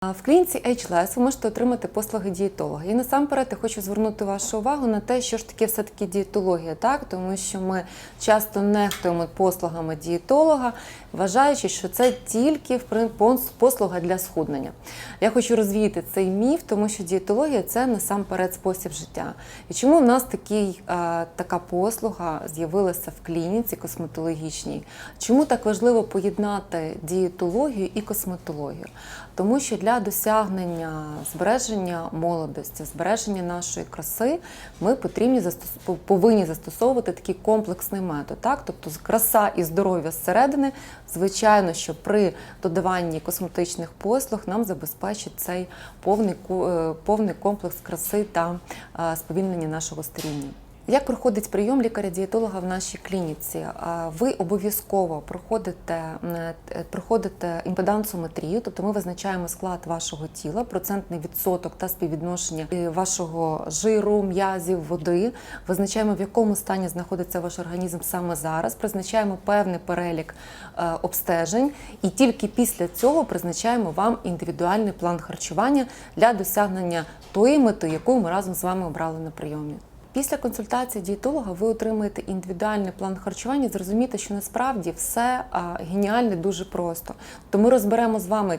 В клініці HLS ви можете отримати послуги дієтолога. І насамперед я хочу звернути вашу увагу на те, що ж таке все-таки дієтологія, так? тому що ми часто нехтуємо послугами дієтолога, вважаючи, що це тільки послуга для схуднення. Я хочу розвіяти цей міф, тому що дієтологія це насамперед спосіб життя. І чому в нас такий, е, така послуга з'явилася в клініці косметологічній? Чому так важливо поєднати дієтологію і косметологію? Тому що для досягнення збереження молодості, збереження нашої краси, ми потрібні повинні застосовувати такий комплексний метод. Так? Тобто краса і здоров'я зсередини, звичайно, що при додаванні косметичних послуг нам забезпечить цей повний, е, повний комплекс краси та е, сповільнення нашого старіння. Як проходить прийом лікаря-дієтолога в нашій клініці? Ви обов'язково проходите, е, проходите імпедансометрію, тобто ми визначаємо склад вашого тіла, процентний відсоток та співвідношення е, вашого жиру, м'язів, води. Визначаємо, в якому стані знаходиться ваш організм саме зараз. Призначаємо певний перелік е, обстежень, і тільки після цього призначаємо вам індивідуальний план харчування для досягнення тої мети, яку ми разом з вами обрали на прийомі. Після консультації дієтолога ви отримаєте індивідуальний план харчування. Зрозумієте, що насправді все геніальне дуже просто. То ми розберемо з вами,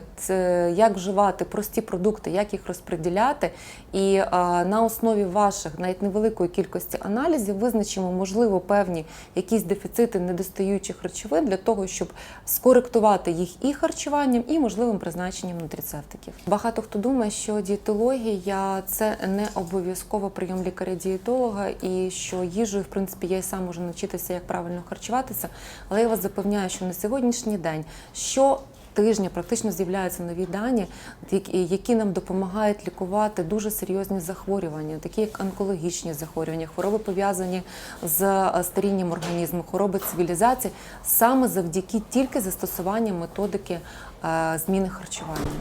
як вживати прості продукти, як їх розподіляти, і на основі ваших навіть невеликої кількості аналізів визначимо, можливо, певні якісь дефіцити недостаючих речовин для того, щоб скоректувати їх і харчуванням, і можливим призначенням нутрицептиків. Багато хто думає, що дієтологія це не обов'язково прийом лікаря-дієтолога, і що їжею, в принципі, я і сам можу навчитися, як правильно харчуватися. Але я вас запевняю, що на сьогоднішній день що Тижня практично з'являються нові дані, які- які нам допомагають лікувати дуже серйозні захворювання, такі як онкологічні захворювання, хвороби пов'язані з е, старінням організму, хвороби цивілізації, саме завдяки тільки застосуванню методики е, зміни харчування.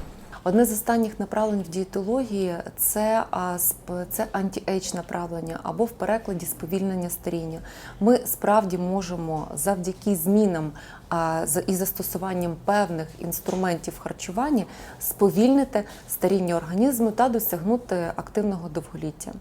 Одне з останніх направлень в дієтології це, це анті-ейдж направлення або в перекладі сповільнення старіння. Ми справді можемо завдяки змінам і застосуванням певних інструментів харчування сповільнити старіння організму та досягнути активного довголіття.